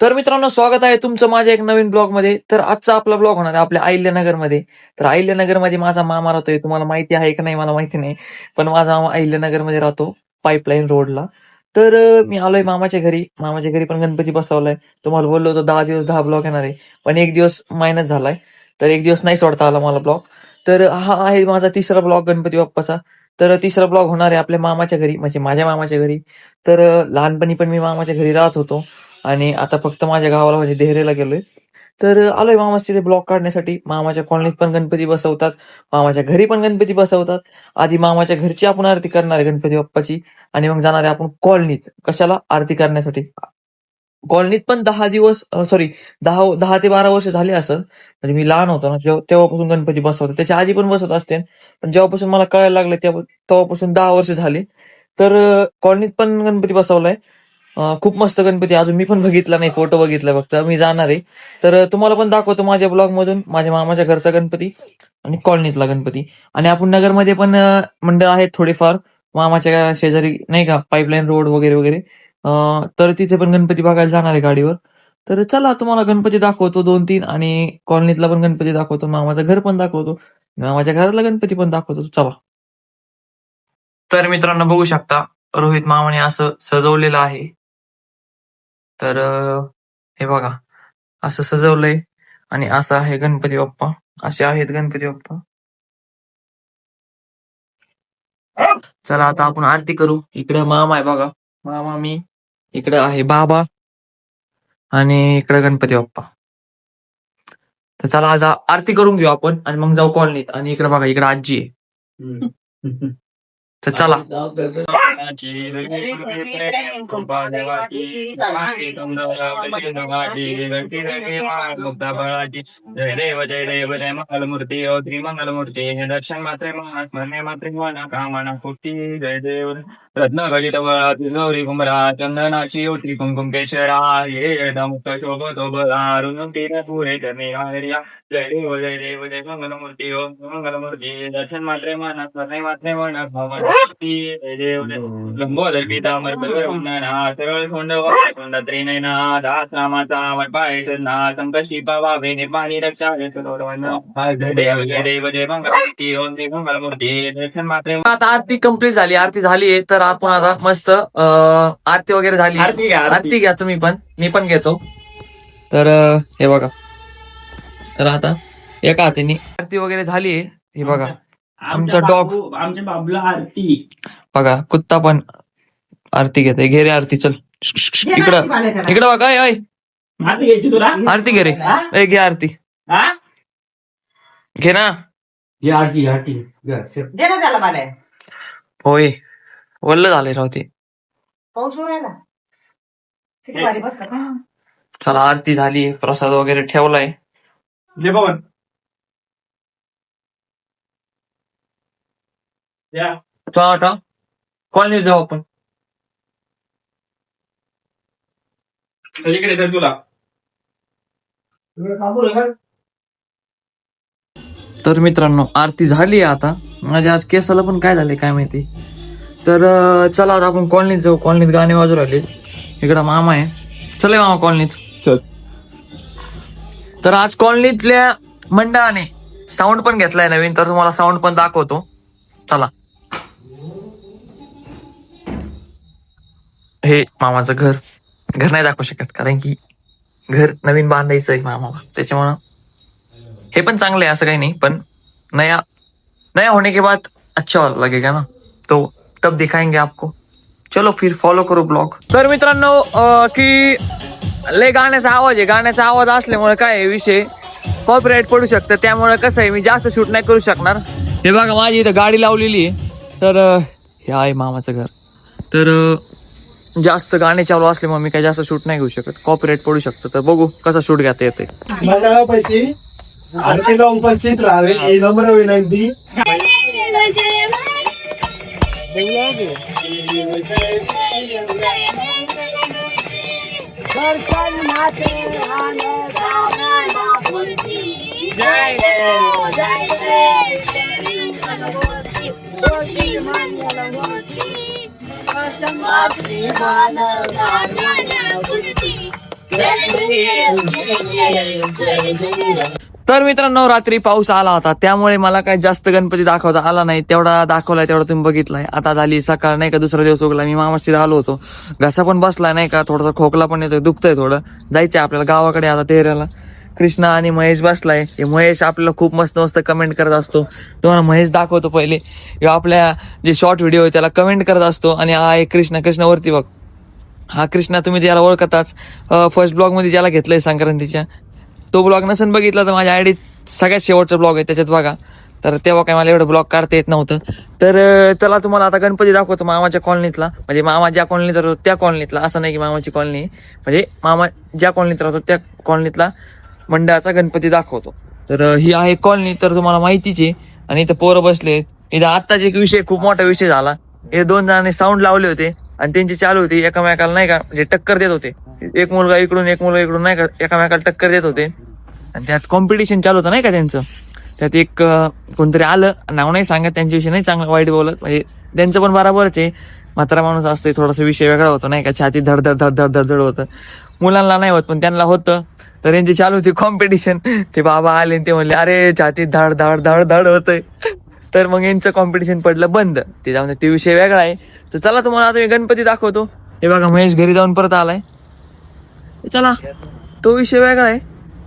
तर मित्रांनो स्वागत आहे तुमचं माझ्या एक नवीन ब्लॉगमध्ये. तर आजचा आपला ब्लॉग होणार आहे आपल्या अहिल्यानगरमध्ये. तर अहिल्यानगरमध्ये माझा मामा राहतोय. तुम्हाला माहिती आहे की नाही मला माहिती नाही. पण माझा मामा अहिल्यानगरमध्ये राहतो पाईपलाईन रोडला तर मी आलोय मामाच्या घरी. मामाच्या घरी पण गणपती बसवलाय. तुम्हाला बोललो होतो दहा दिवस दहा ब्लॉग येणार आहे. पण एक दिवस मायनस झालाय. तर एक दिवस नाही सोडता आला मला ब्लॉग तर हा आहे माझा तिसरा ब्लॉग गणपती बाप्पाचा. तर तिसरा ब्लॉग होणार आहे आपल्या मामाच्या घरी म्हणजे माझ्या मामाच्या घरी. तर लहानपणी पण मी मामाच्या घरी राहत होतो. आणि आता फक्त माझ्या गावाला म्हणजे देहरेला गेलोय. तर आलोय मामाच्या ते ब्लॉक काढण्यासाठी. मामाच्या कॉलनीत पण गणपती बसवतात. मामाच्या घरी पण गणपती बसवतात. आधी मामाच्या घरची आपण आरती करणार आहे गणपती बाप्पाची. आणि मग जाणार आहे आपण कॉलनीत कशाला? आरती करण्यासाठी. कॉलनीत पण दहा दिवस सॉरी दहा दहा ते बारा वर्ष झाले असं म्हणजे मी लहान होतो ना तेव्हापासून गणपती बसवतो त्याच्या आधी पण बसवत असते. पण जेव्हापासून मला कळायला लागलं तेव्हा तेव्हापासून दहा वर्ष झाले. तर कॉलनीत पण गणपती बसवलाय. खूप मस्त गणपती अजून मी पण बघितला नाही फोटो बघितला फक्त. मी जाणार आहे. तर तुम्हाला पण दाखवतो माझ्या ब्लॉग मधून माझ्या मामाच्या घरचा गणपती आणि कॉलनीतला गणपती. आणि आपण नगरमध्ये पण मंडळ आहेत थोडेफार. मामाच्या शेजारी नाही का पाईपलाईन रोड वगैरे वगैरे. तर तिथे पण गणपती बघायला जाणार आहे गाडीवर. तर चला तुम्हाला गणपती दाखवतो दोन तीन. आणि कॉलनीतला पण गणपती दाखवतो. मामाचं घर पण दाखवतो. मामाच्या घरातला गणपती पण दाखवतो. चला. तर मित्रांनो बघू शकता रोहित मामाने असं सजवलेलं आहे. तर हे बघा. असं सजवलंय आणि असं आहे गणपती बाप्पा. असे आहेत गणपती बाप्पा. चला आता आपण आरती करू. इकडे मामा आहे बघा. मामा मी. इकडे आहे बाबा. आणि इकडे गणपती बाप्पा. तर चला आता आरती करून घेऊ आपण आणि मग जाऊ कॉलनीत आणि इकडे बघा इकडे आजी आहे. तर चला. जय देव जय देव जय मंगलमूर्ती ओ श्री मंगलमूर्ती दर्शन मात्रे महात्मने मात्रे मना कामना पूर्ती चंदनाची ओटी कुंकुम केशरा ये मुक्त शोभ शोभा रुंदून पुरे चरणी हरिया जय देव जय देव जय मंगलमूर्ती ओम मंगलमूर्ती दर्शन मात्रे मना स्मरणे मात्रे मन कामना जय देव जय लंबोदर पितांबर बलवंदना सरळ खोंड खोंड त्रिनयना दास नामाचा वडपाय सन्ना संकशी पावावे निर्माणी रक्षा जय देव जय देव जय मंगलमूर्ती ओम जय मंगलमूर्ती दर्शन मात्रे आता आरती कंप्लीट झाली आरती झाली तर तर आपण आता मस्त आरती वगैरे झाली. आरती घ्या, आरती. आरती घ्या तुम्ही पण. मी पण घेतो. तर अं, हे बघा. तर आता एका हातीने आरती वगैरे झाली हे बघा. आमचा dog. आमच्या बाबूला आरती. बघा कुत्ता पण आरती घेते घे रे आरती चल. इकडं. इकडं बघा अय. आरती घ्यायची तुला? आरती घे रे. घे आरती. हा? घे ना. घे आरती आरती. दे ना त्याला मला होय. वल्ल झाले राव ते. पाऊस येऊ राहिला किती भारी बसला का? चला आरती झाली प्रसाद वगैरे ठेवलाय. ले पवन या. चला आता कॉलनीत जाऊ आपण. सगळीकडे तर तुला. तर मित्रांनो आरती झाली आहे आता. माझ्या आज केसाला पण काय झाले काय माहिती? तर चला आता आपण कॉलनीत जाऊ. कॉलनीत गाणे वाजू राहिले. इकडं मामा आहे. चला मामा कॉलनीत. चल. तर आज कॉलनीतल्या मंडळाने साऊंड पण घेतलाय नवीन तर तुम्हाला साऊंड पण दाखवतो. चला. हे मामाचं घर. घर नाही दाखवू शकत कारण की घर नवीन बांधायचं आहे मामाला. त्याच्यामुळं हे पण चांगले आहे असं काही नाही. पण नया नया होने के बाद अच्छा लगेगा ना. तो तब दिखाएंगे आपको। चलो फिर फॉलो करो ब्लॉग तर मित्रांनो की लय गाण्याचा आवाज आहे. गाण्याचा आवाज असल्यामुळे काय आहे विषय? कॉपरेट पडू शकतं. त्यामुळे कसं आहे मी जास्त शूट नाही करू शकणार. हे बघा माझी इथं गाडी लावलेली आहे. तर हे आहे मामाचं घर. तर जास्त गाणे चालू असले मग मी काही जास्त शूट नाही घेऊ शकत. कॉपरेट पडू शकतं. तर बघू कसं शूट घेता येते मंडळापाशी आरतीला उपस्थित राहावे. विनंती नम्र विनंती जय तर मित्रांनो रात्री पाऊस आला होता. त्यामुळे मला काही जास्त गणपती दाखवता आला नाही. तेवढा दाखवलाय तेवढा तुम्ही बघितलाय. आता झाली सकाळ नाही का दुसरा दिवस उगला. मी मामाशी आलो होतो. घसा पण बसला नाही का थोडासा खोकला पण येतोय दुखतंय थोडं. जायचंय आपल्याला गावाकडे आता तेऱ्याला कृष्णा आणि महेश बसलाय. हे महेश आपल्याला खूप मस्त मस्त कमेंट करत असतो. तुम्हाला महेश दाखवतो पहिले. आपल्या जे शॉर्ट व्हिडिओ आहे त्याला कमेंट करत असतो. आणि हा एक कृष्णा कृष्णावरती बघ. हा कृष्णा तुम्ही त्याला ओळखताच. फर्स्ट ब्लॉगमध्ये ज्याला घेतलंय संक्रांतीच्या. तो ब्लॉग नसेल बघितला तर माझ्या आयडी सगळ्यात शेवटचा ब्लॉग आहे त्याच्यात बघा. तर तेव्हा काय मला एवढं ब्लॉग काढता येत नव्हतं. तर त्याला तुम्हाला आता गणपती दाखवतो मामाच्या कॉलनीतला. म्हणजे मामा ज्या कॉलनीत राहतो त्या कॉलनीतला. असं नाही की मामाची कॉलनी. म्हणजे मामा ज्या कॉलनीत राहतो त्या कॉलनीतला मंडळाचा गणपती दाखवतो. तर ही आहे कॉलनी तर तुम्हाला माहितीच आहे. आणि इथं पोरं बसले. इथं आत्ताच एक विषय खूप मोठा विषय झाला. हे दोन जणांनी साऊंड लावले होते आणि त्यांची चालू होती. एकामेकाला नाही का म्हणजे टक्कर देत होते. एक मुलगा इकडून एक मुलगा इकडून नाही का एकामेकाला टक्कर देत होते. आणि त्यात कॉम्पिटिशन चालू होतं नाही का त्यांचं? त्यात एक कोणतरी आलं नाव नाही सांगत त्यांच्याविषयी नाही चांगलं वाईट बोलत म्हणजे त्यांचं पण बराबरच आहे. म्हातारा माणूस असते थोडासा विषय वेगळा होतो नाही का? छाती धड धड धड धड धड धड होतं. मुलांना नाही होत पण त्यांना होतं. तर यांची चालू होती कॉम्पिटिशन ते बाबा आले आणि ते म्हणले अरे छाती धड धड धड धड होतंय. तर मग यांचं कॉम्पिटिशन पडलं बंद. ते जाऊन ते विषय वेगळा आहे. तर चला तुम्हाला आता मी गणपती दाखवतो. हे बघा महेश घरी जाऊन परत आलाय. चला. तो विषय वेगळा आहे.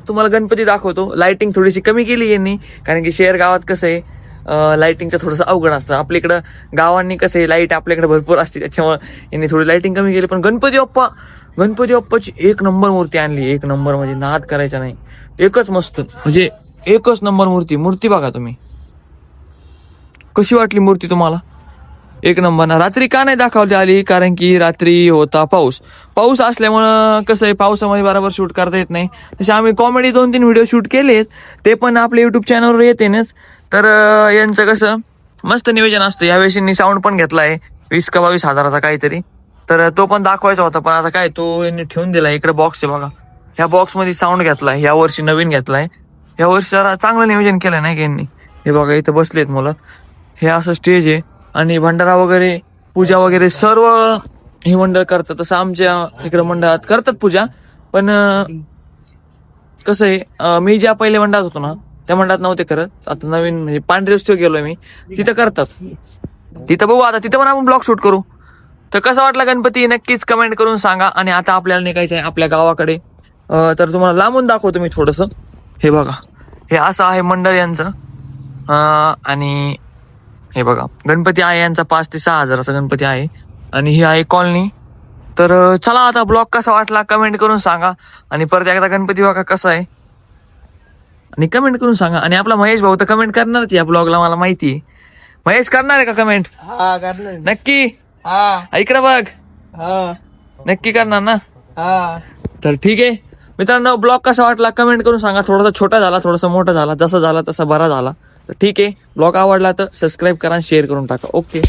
तुम्हाला गणपती दाखवतो. लाईटिंग थोडीशी कमी केली यांनी कारण की शहर गावात कसं आहे लाईटिंगचं थोडंसं अवघड असतं. आपल्या इकडं गावांनी कसं आहे लाइट आपल्याकडे भरपूर असते त्याच्यामुळे यांनी थोडी लाईटिंग कमी केली. पण गणपती बाप्पा गणपती बाप्पाची एक नंबर मूर्ती आणली. एक नंबर म्हणजे नाद करायचा नाही. एकच मस्त. म्हणजे एकच नंबर मूर्ती. मूर्ती बघा तुम्ही. कशी वाटली मूर्ती तुम्हाला? एक नंबर. ना रात्री का नाही दाखवली आली? कारण की रात्री होता पाऊस. पाऊस असल्यामुळं कसं आहे पावसामध्ये बरोबर शूट करता येत नाही. तसे आम्ही कॉमेडी दोन तीन व्हिडिओ शूट केलेत. ते पण आपल्या युट्यूब चॅनलवर येतेनच तर यांचं कसं मस्त नियोजन असतं. यावेळेस यांनी साऊंड पण घेतला आहे. वीस का बावीस हजाराचा काहीतरी. तर तो पण दाखवायचा होता. पण आता काय तो यांनी ठेवून दिला. इकडे बॉक्स आहे बघा. ह्या बॉक्समध्ये साऊंड घेतलाय या वर्षी नवीन घेतलाय या वर्षी जरा चांगलं नियोजन केलं नाही का यांनी? हे बघा इथं बसलेत मुलं. हे असं स्टेज आहे. आणि भंडारा वगैरे पूजा वगैरे सर्व हे मंडळ करतात. तसं आमच्या इकडे मंडळात करतात पूजा. पण कसं आहे मी ज्या पहिले मंडळात होतो ना त्या मंडळात नव्हते करत. आता नवीन म्हणजे पांढरे रस्ते गेलोय मी. तिथं करतात. तिथं बघू आता तिथं पण आपण ब्लॉग शूट करू. तर कसा वाटला गणपती नक्कीच कमेंट करून सांगा. आणि आता आपल्याला निघायचं आहे आपल्या गावाकडे. तर तुम्हाला लांबून दाखवतो मी थोडंसं. हे बघा. हे असं आहे मंडळ यांचं. आणि हे बघा. गणपती आहे यांचा पाच ते सहा हजाराचा गणपती आहे. आणि ही आहे कॉलनी. तर चला आता ब्लॉग कसा वाटला कमेंट करून सांगा. आणि परत एकदा गणपती बघा कसा आहे. आणि कमेंट करून सांगा. आणि आपला महेश भाऊ तर कमेंट करणारच या ब्लॉगला मला माहिती आहे. महेश करणार आहे का कमेंट? हा करणार नक्की? हा इकडे बघ. हा. नक्की करणार ना? हा. तर ठीक आहे. मित्रांनो ब्लॉग कसा वाटला कमेंट करून सांगा. थोडासा छोटा झाला थोडासा मोठा झाला. जसा झाला तसा बरा झाला. तर ठीक आहे. ब्लॉग आवडला तर सबस्क्राईब करा शेअर करून टाका. ओके